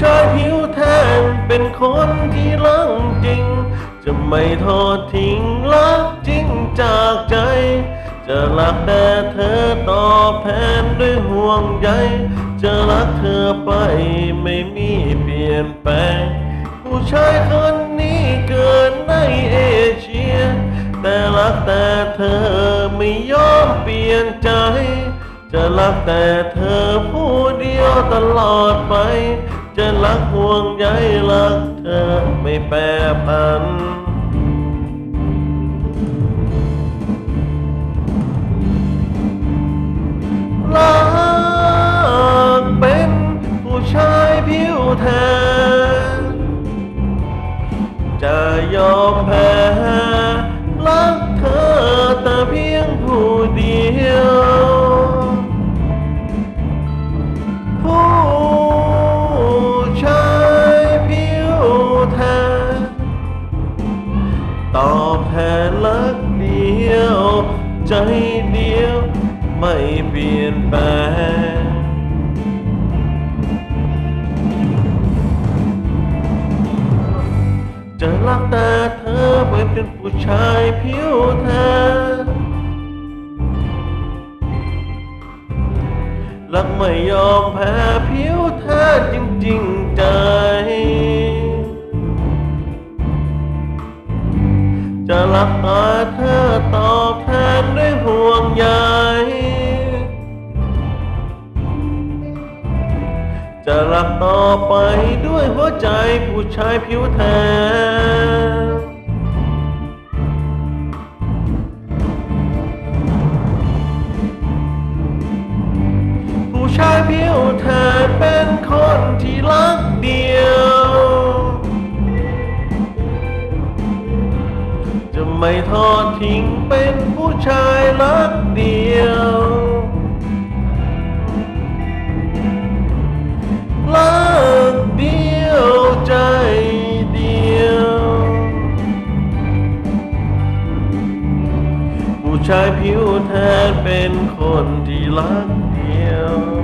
ชายผิวแทนเป็นคนที่รักจริง จะไม่ทอดทิ้งรักจริงจากใจ จะรักแต่เธอตอบแทนด้วยห่วงใยจะรักเธอไปไม่มีเปลี่ยนแปลง ผู้ชายคนนี้เกิดในเอเชีย แต่รักแต่เธอไม่ยอมเปลี่ยนใจ จะรักแต่เธอผู้เดียวตลอดไป จะรักห่วงใยรักเธอไม่แปรผัน รักเป็นผู้ชายผิวแทนจะยอมแพ้ ใจเดียวไม่เปลี่ยนแปลงจะรักแต่เธอไปเป็นผู้ชายผิวแทนรักไม่ยอมแพ้ผิวแทนจริงๆใจ จะรักตาเธอตอบ จะรักต่อไปด้วยหัวใจผู้ชายผิวแทนผู้ชายผิวแทนเป็นคนที่รักเดียว จะไม่ทอดทิ้งเป็นผู้ชายรัก ชายผิวแทนเป็นคนที่รักเดียว